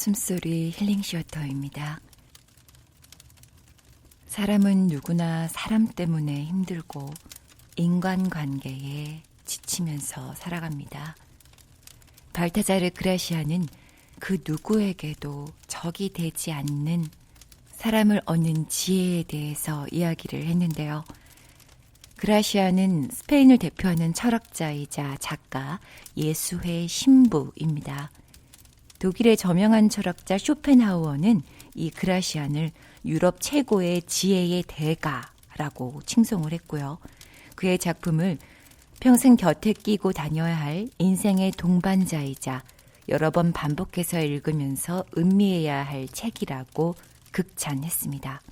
숨소리 힐링 셔터입니다. 사람은 누구나 사람 때문에 힘들고 인간관계에 지치면서 살아갑니다. 발타자르 그라시아는 그 누구에게도 적이 되지 않는 사람을 얻는 지혜에 대해서 이야기를 했는데요. 그라시아는 스페인을 대표하는 철학자이자 작가 예수회 신부입니다. 독일의 저명한 철학자 쇼펜하우어는 이 그라시안을 유럽 최고의 지혜의 대가라고 칭송을 했고요. 그의 작품을 평생 곁에 끼고 다녀야 할 인생의 동반자이자 여러 번 반복해서 읽으면서 음미해야 할 책이라고 극찬했습니다.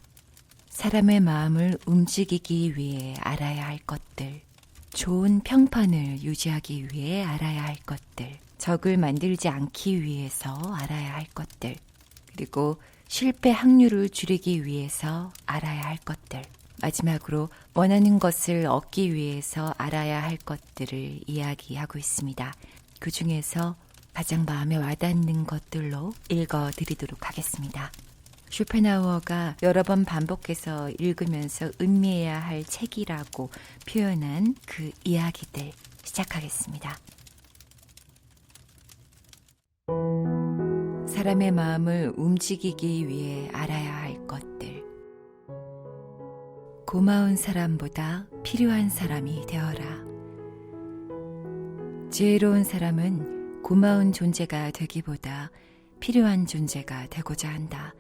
사람의 마음을 움직이기 위해 알아야 할 것들, 좋은 평판을 유지하기 위해 알아야 할 것들, 적을 만들지 않기 위해서 알아야 할 것들, 그리고 실패 확률을 줄이기 위해서 알아야 할 것들, 마지막으로 원하는 것을 얻기 위해서 알아야 할 것들을 이야기하고 있습니다. 그 중에서 가장 마음에 와닿는 것들로 읽어 드리도록 하겠습니다. 쇼펜하우어가 여러 번 반복해서 읽으면서 음미해야 할 책이라고 표현한 그 이야기들 시작하겠습니다. 사람의 마음을 움직이기 위해 알아야 할 것들. 고마운 사람보다 필요한 사람이 되어라. 지혜로운 사람은 고마운 존재가 되기보다 필요한 존재가 되고자 한다.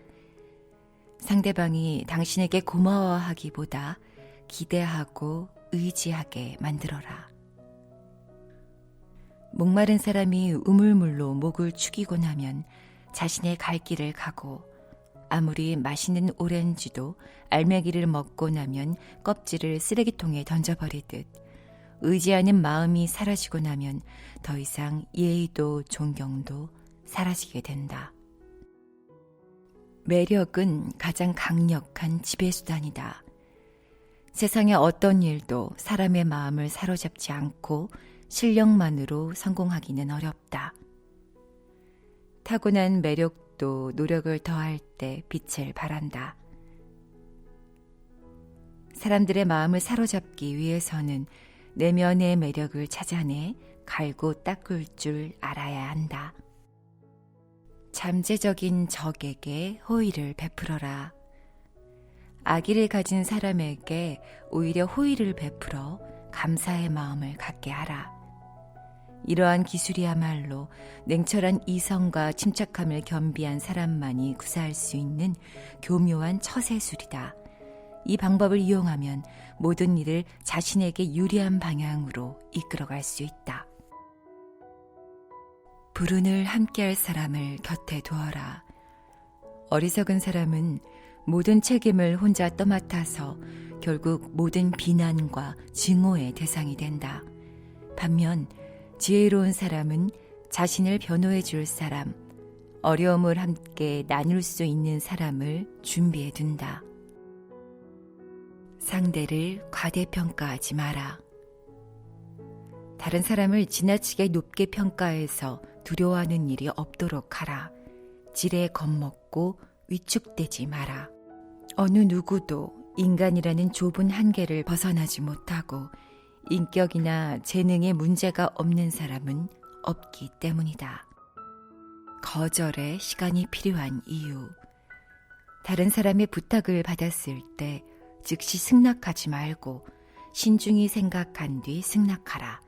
상대방이 당신에게 고마워하기보다 기대하고 의지하게 만들어라. 목마른 사람이 우물물로 목을 축이고 나면 자신의 갈 길을 가고 아무리 맛있는 오렌지도 알맹이를 먹고 나면 껍질을 쓰레기통에 던져버리듯 의지하는 마음이 사라지고 나면 더 이상 예의도 존경도 사라지게 된다. 매력은 가장 강력한 지배수단이다. 세상의 어떤 일도 사람의 마음을 사로잡지 않고 실력만으로 성공하기는 어렵다. 타고난 매력도 노력을 더할 때 빛을 발한다. 사람들의 마음을 사로잡기 위해서는 내면의 매력을 찾아내 갈고 닦을 줄 알아야 한다. 잠재적인 적에게 호의를 베풀어라. 아기를 가진 사람에게 오히려 호의를 베풀어 감사의 마음을 갖게 하라. 이러한 기술이야말로 냉철한 이성과 침착함을 겸비한 사람만이 구사할 수 있는 교묘한 처세술이다. 이 방법을 이용하면 모든 일을 자신에게 유리한 방향으로 이끌어갈 수 있다. 불운을 함께할 사람을 곁에 두어라. 어리석은 사람은 모든 책임을 혼자 떠맡아서 결국 모든 비난과 증오의 대상이 된다. 반면 지혜로운 사람은 자신을 변호해 줄 사람, 어려움을 함께 나눌 수 있는 사람을 준비해 둔다. 상대를 과대평가하지 마라. 다른 사람을 지나치게 높게 평가해서 두려워하는 일이 없도록 하라. 지레 겁먹고 위축되지 마라. 어느 누구도 인간이라는 좁은 한계를 벗어나지 못하고 인격이나 재능에 문제가 없는 사람은 없기 때문이다. 거절에 시간이 필요한 이유. 다른 사람의 부탁을 받았을 때 즉시 승낙하지 말고 신중히 생각한 뒤 승낙하라.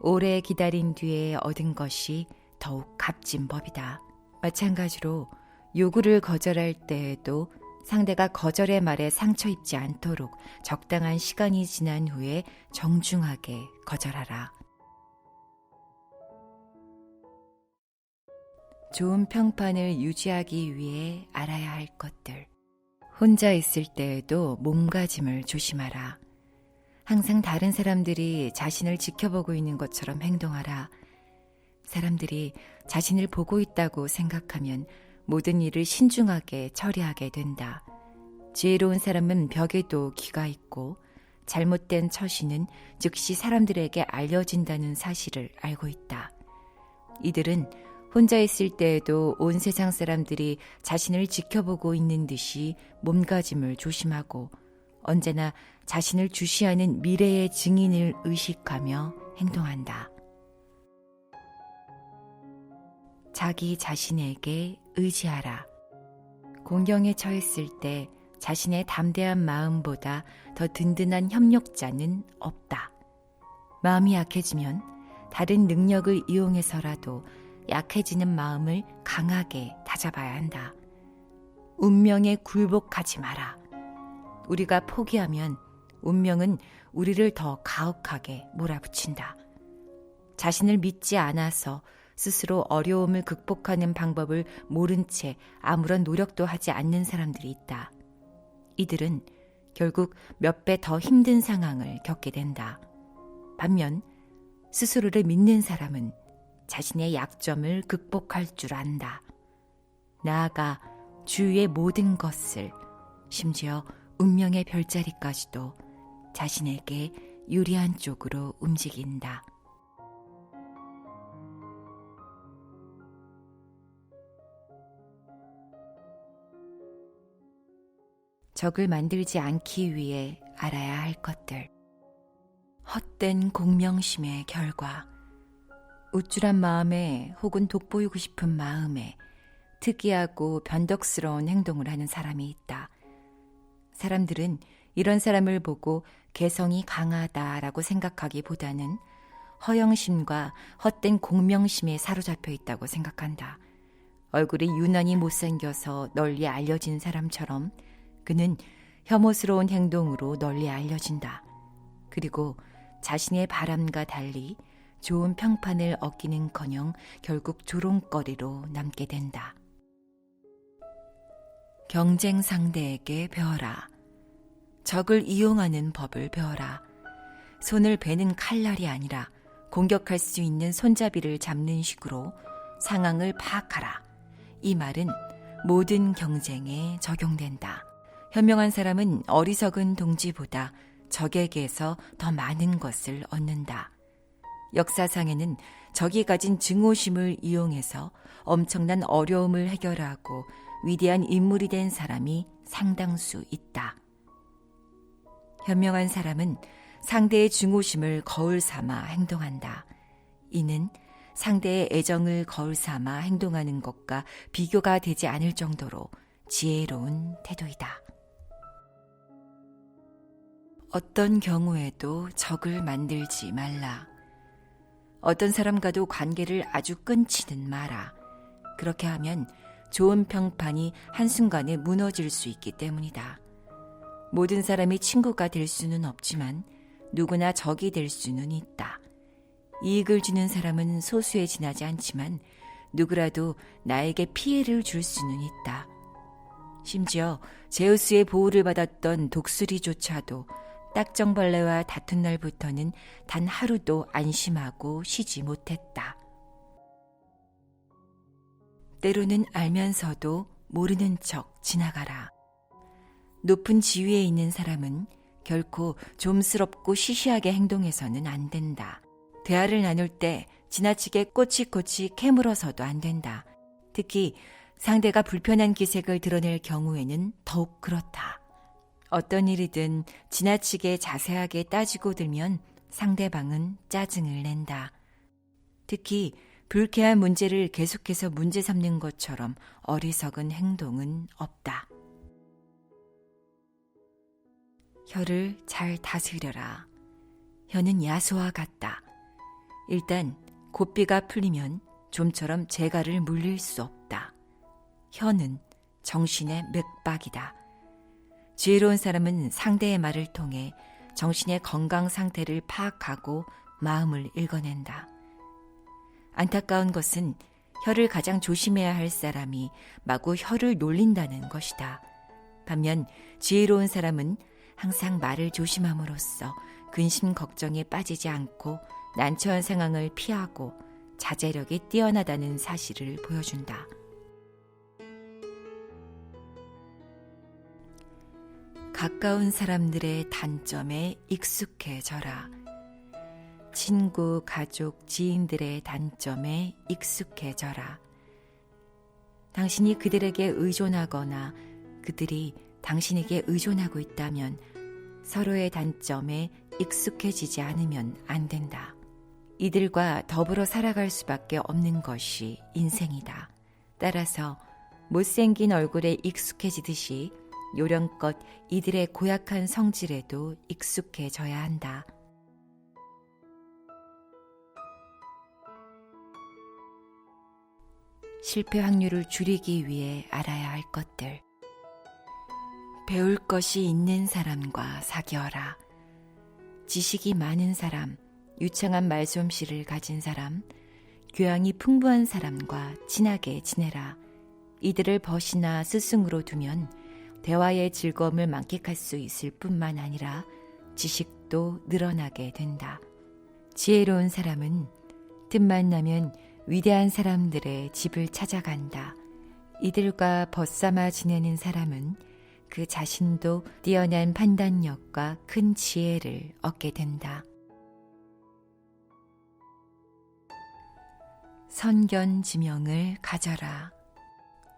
오래 기다린 뒤에 얻은 것이 더욱 값진 법이다. 마찬가지로 요구를 거절할 때에도 상대가 거절의 말에 상처 입지 않도록 적당한 시간이 지난 후에 정중하게 거절하라. 좋은 평판을 유지하기 위해 알아야 할 것들. 혼자 있을 때에도 몸가짐을 조심하라. 항상 다른 사람들이 자신을 지켜보고 있는 것처럼 행동하라. 사람들이 자신을 보고 있다고 생각하면 모든 일을 신중하게 처리하게 된다. 지혜로운 사람은 벽에도 귀가 있고 잘못된 처신은 즉시 사람들에게 알려진다는 사실을 알고 있다. 이들은 혼자 있을 때에도 온 세상 사람들이 자신을 지켜보고 있는 듯이 몸가짐을 조심하고 언제나 자신을 주시하는 미래의 증인을 의식하며 행동한다. 자기 자신에게 의지하라. 공경에 처했을 때 자신의 담대한 마음보다 더 든든한 협력자는 없다. 마음이 약해지면 다른 능력을 이용해서라도 약해지는 마음을 강하게 다잡아야 한다. 운명에 굴복하지 마라. 우리가 포기하면 운명은 우리를 더 가혹하게 몰아붙인다. 자신을 믿지 않아서 스스로 어려움을 극복하는 방법을 모른 채 아무런 노력도 하지 않는 사람들이 있다. 이들은 결국 몇 배 더 힘든 상황을 겪게 된다. 반면 스스로를 믿는 사람은 자신의 약점을 극복할 줄 안다. 나아가 주위의 모든 것을, 심지어 운명의 별자리까지도 자신에게 유리한 쪽으로 움직인다. 적을 만들지 않기 위해 알아야 할 것들. 헛된 공명심의 결과. 우쭐한 마음에 혹은 돋보이고 싶은 마음에 특이하고 변덕스러운 행동을 하는 사람이 있다. 사람들은 이런 사람을 보고 개성이 강하다라고 생각하기보다는 허영심과 헛된 공명심에 사로잡혀 있다고 생각한다. 얼굴이 유난히 못생겨서 널리 알려진 사람처럼 그는 혐오스러운 행동으로 널리 알려진다. 그리고 자신의 바람과 달리 좋은 평판을 얻기는 커녕 결국 조롱거리로 남게 된다. 경쟁 상대에게 배워라. 적을 이용하는 법을 배워라. 손을 베는 칼날이 아니라 공격할 수 있는 손잡이를 잡는 식으로 상황을 파악하라. 이 말은 모든 경쟁에 적용된다. 현명한 사람은 어리석은 동지보다 적에게서 더 많은 것을 얻는다. 역사상에는 적이 가진 증오심을 이용해서 엄청난 어려움을 해결하고 위대한 인물이 된 사람이 상당수 있다. 현명한 사람은 상대의 증오심을 거울 삼아 행동한다. 이는 상대의 애정을 거울 삼아 행동하는 것과 비교가 되지 않을 정도로 지혜로운 태도이다. 어떤 경우에도 적을 만들지 말라. 어떤 사람과도 관계를 아주 끊지는 마라. 그렇게 하면 좋은 평판이 한순간에 무너질 수 있기 때문이다. 모든 사람이 친구가 될 수는 없지만 누구나 적이 될 수는 있다. 이익을 주는 사람은 소수에 지나지 않지만 누구라도 나에게 피해를 줄 수는 있다. 심지어 제우스의 보호를 받았던 독수리조차도 딱정벌레와 다툰 날부터는 단 하루도 안심하고 쉬지 못했다. 때로는 알면서도 모르는 척 지나가라. 높은 지위에 있는 사람은 결코 좀스럽고 시시하게 행동해서는 안 된다. 대화를 나눌 때 지나치게 꼬치꼬치 캐물어서도 안 된다. 특히 상대가 불편한 기색을 드러낼 경우에는 더욱 그렇다. 어떤 일이든 지나치게 자세하게 따지고 들면 상대방은 짜증을 낸다. 특히 불쾌한 문제를 계속해서 문제 삼는 것처럼 어리석은 행동은 없다. 혀를 잘 다스려라. 혀는 야수와 같다. 일단 고삐가 풀리면 좀처럼 재갈을 물릴 수 없다. 혀는 정신의 맥박이다. 지혜로운 사람은 상대의 말을 통해 정신의 건강 상태를 파악하고 마음을 읽어낸다. 안타까운 것은 혀를 가장 조심해야 할 사람이 마구 혀를 놀린다는 것이다. 반면 지혜로운 사람은 항상 말을 조심함으로써 근심 걱정에 빠지지 않고 난처한 상황을 피하고 자제력이 뛰어나다는 사실을 보여준다. 가까운 사람들의 단점에 익숙해져라. 친구, 가족, 지인들의 단점에 익숙해져라. 당신이 그들에게 의존하거나 그들이 당신에게 의존하고 있다면 서로의 단점에 익숙해지지 않으면 안 된다. 이들과 더불어 살아갈 수밖에 없는 것이 인생이다. 따라서 못생긴 얼굴에 익숙해지듯이 요령껏 이들의 고약한 성질에도 익숙해져야 한다. 실패 확률을 줄이기 위해 알아야 할 것들. 배울 것이 있는 사람과 사귀어라. 지식이 많은 사람, 유창한 말솜씨를 가진 사람, 교양이 풍부한 사람과 친하게 지내라. 이들을 벗이나 스승으로 두면 대화의 즐거움을 만끽할 수 있을 뿐만 아니라 지식도 늘어나게 된다. 지혜로운 사람은 틈만 나면 위대한 사람들의 집을 찾아간다. 이들과 벗삼아 지내는 사람은 그 자신도 뛰어난 판단력과 큰 지혜를 얻게 된다. 선견 지명을 가져라.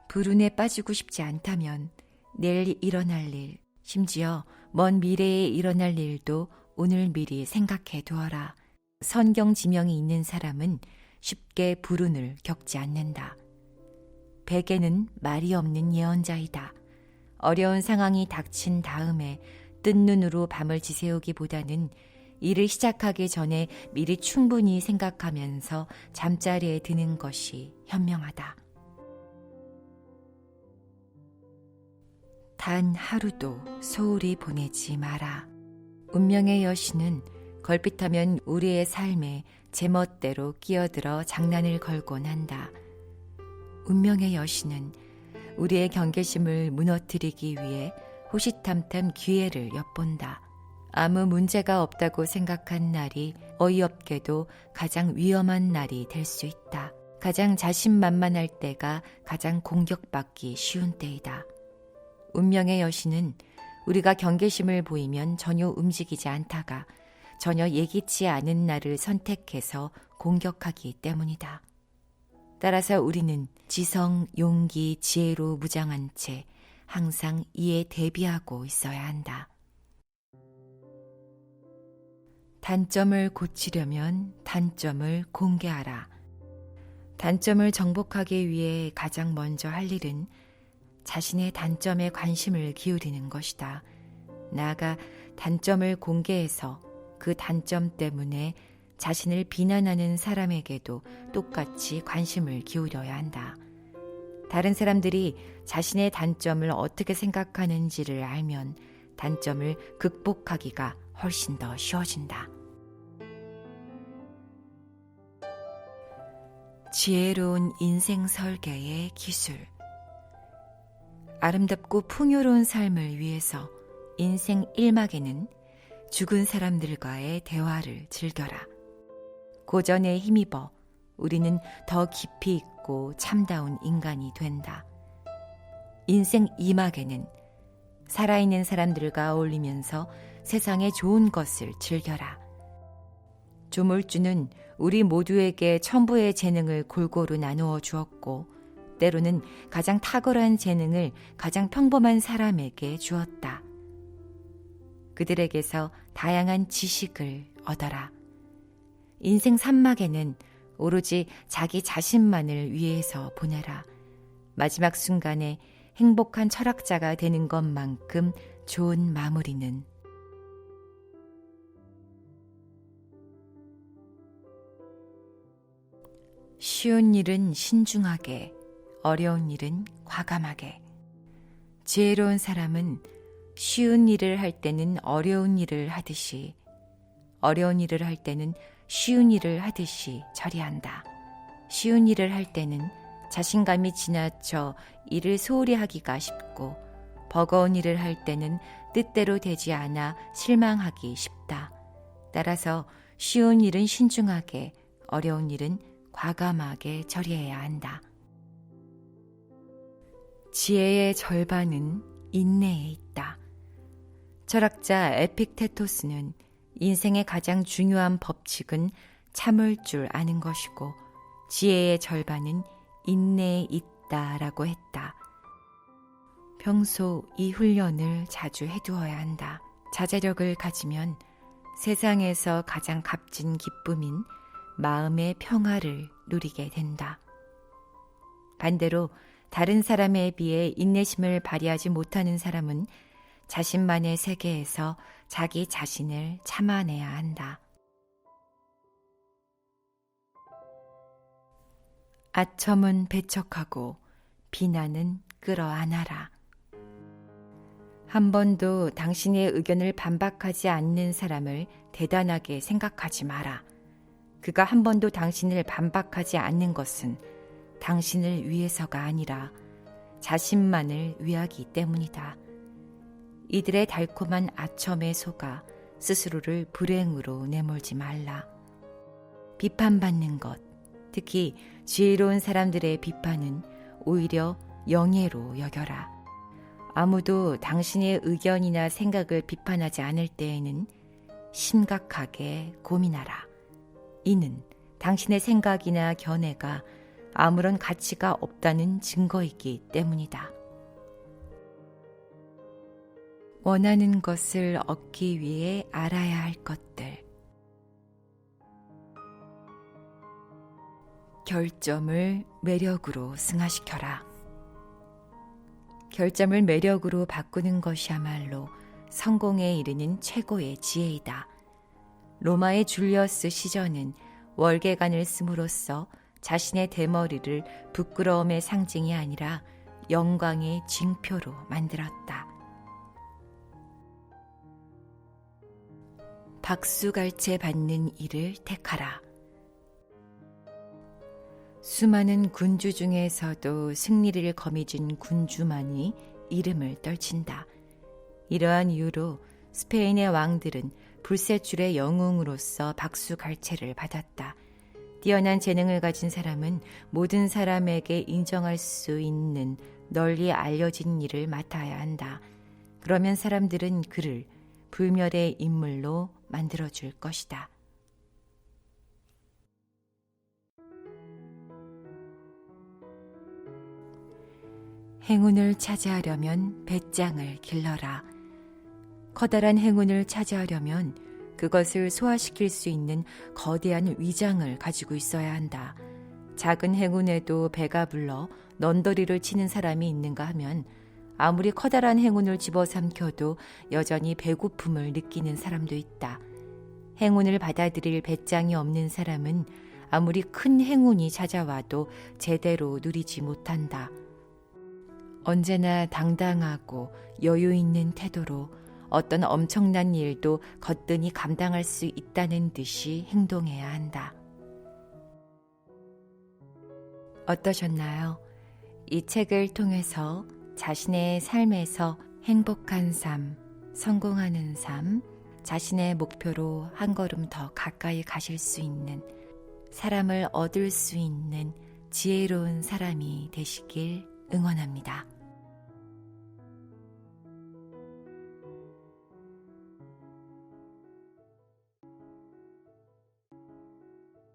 불운에 빠지고 싶지 않다면 내일 일어날 일, 심지어 먼 미래에 일어날 일도 오늘 미리 생각해 두어라. 선경 지명이 있는 사람은 쉽게 불운을 겪지 않는다. 베개는 말이 없는 예언자이다. 어려운 상황이 닥친 다음에 뜬 눈으로 밤을 지새우기보다는 일을 시작하기 전에 미리 충분히 생각하면서 잠자리에 드는 것이 현명하다. 단 하루도 소홀히 보내지 마라. 운명의 여신은 걸핏하면 우리의 삶에 제멋대로 끼어들어 장난을 걸곤 한다. 운명의 여신은 우리의 경계심을 무너뜨리기 위해 호시탐탐 기회를 엿본다. 아무 문제가 없다고 생각한 날이 어이없게도 가장 위험한 날이 될 수 있다. 가장 자신만만할 때가 가장 공격받기 쉬운 때이다. 운명의 여신은 우리가 경계심을 보이면 전혀 움직이지 않다가 전혀 예기치 않은 날을 선택해서 공격하기 때문이다. 따라서 우리는 지성, 용기, 지혜로 무장한 채 항상 이에 대비하고 있어야 한다. 단점을 고치려면 단점을 공개하라. 단점을 정복하기 위해 가장 먼저 할 일은 자신의 단점에 관심을 기울이는 것이다. 나아가 단점을 공개해서 그 단점 때문에 자신을 비난하는 사람에게도 똑같이 관심을 기울여야 한다. 다른 사람들이 자신의 단점을 어떻게 생각하는지를 알면 단점을 극복하기가 훨씬 더 쉬워진다. 지혜로운 인생 설계의 기술. 아름답고 풍요로운 삶을 위해서 인생 1막에는 죽은 사람들과의 대화를 즐겨라. 고전에 힘입어 우리는 더 깊이 있고 참다운 인간이 된다. 인생 2막에는 살아있는 사람들과 어울리면서 세상의 좋은 것을 즐겨라. 조물주는 우리 모두에게 천부의 재능을 골고루 나누어 주었고, 때로는 가장 탁월한 재능을 가장 평범한 사람에게 주었다. 그들에게서 다양한 지식을 얻어라. 인생 산막에는 오로지 자기 자신만을 위해서 보내라. 마지막 순간에 행복한 철학자가 되는 것만큼 좋은 마무리는 쉬운 일은 신중하게, 어려운 일은 과감하게. 지혜로운 사람은 쉬운 일을 할 때는 어려운 일을 하듯이, 어려운 일을 할 때는 쉬운 일을 하듯이 처리한다. 쉬운 일을 할 때는 자신감이 지나쳐 일을 소홀히 하기가 쉽고, 버거운 일을 할 때는 뜻대로 되지 않아 실망하기 쉽다. 따라서 쉬운 일은 신중하게, 어려운 일은 과감하게 처리해야 한다. 지혜의 절반은 인내에 있다. 철학자 에픽테토스는 인생의 가장 중요한 법칙은 참을 줄 아는 것이고 지혜의 절반은 인내에 있다라고 했다. 평소 이 훈련을 자주 해두어야 한다. 자제력을 가지면 세상에서 가장 값진 기쁨인 마음의 평화를 누리게 된다. 반대로 다른 사람에 비해 인내심을 발휘하지 못하는 사람은 자신만의 세계에서 자기 자신을 참아내야 한다. 아첨은 배척하고 비난은 끌어안아라. 한 번도 당신의 의견을 반박하지 않는 사람을 대단하게 생각하지 마라. 그가 한 번도 당신을 반박하지 않는 것은 당신을 위해서가 아니라 자신만을 위하기 때문이다. 이들의 달콤한 아첨에 속아 스스로를 불행으로 내몰지 말라. 비판받는 것, 특히 지혜로운 사람들의 비판은 오히려 영예로 여겨라. 아무도 당신의 의견이나 생각을 비판하지 않을 때에는 심각하게 고민하라. 이는 당신의 생각이나 견해가 아무런 가치가 없다는 증거이기 때문이다. 원하는 것을 얻기 위해 알아야 할 것들. 결점을 매력으로 승화시켜라. 결점을 매력으로 바꾸는 것이야말로 성공에 이르는 최고의 지혜이다. 로마의 줄리어스 시저는 월계관을 씀으로써 자신의 대머리를 부끄러움의 상징이 아니라 영광의 징표로 만들었다. 박수갈채 받는 일을 택하라. 수많은 군주 중에서도 승리를 거미준 군주만이 이름을 떨친다. 이러한 이유로 스페인의 왕들은 불세출의 영웅으로서 박수갈채를 받았다. 뛰어난 재능을 가진 사람은 모든 사람에게 인정할 수 있는 널리 알려진 일을 맡아야 한다. 그러면 사람들은 그를 불멸의 인물로 만들어줄 것이다. 행운을 차지하려면 배짱을 길러라. 커다란 행운을 차지하려면 그것을 소화시킬 수 있는 거대한 위장을 가지고 있어야 한다. 작은 행운에도 배가 불러 넌더리를 치는 사람이 있는가 하면 아무리 커다란 행운을 집어삼켜도 여전히 배고픔을 느끼는 사람도 있다. 행운을 받아들일 배짱이 없는 사람은 아무리 큰 행운이 찾아와도 제대로 누리지 못한다. 언제나 당당하고 여유 있는 태도로 어떤 엄청난 일도 거뜬히 감당할 수 있다는 듯이 행동해야 한다. 어떠셨나요? 이 책을 통해서 자신의 삶에서 행복한 삶, 성공하는 삶, 자신의 목표로 한 걸음 더 가까이 가실 수 있는 사람을 얻을 수 있는 지혜로운 사람이 되시길 응원합니다.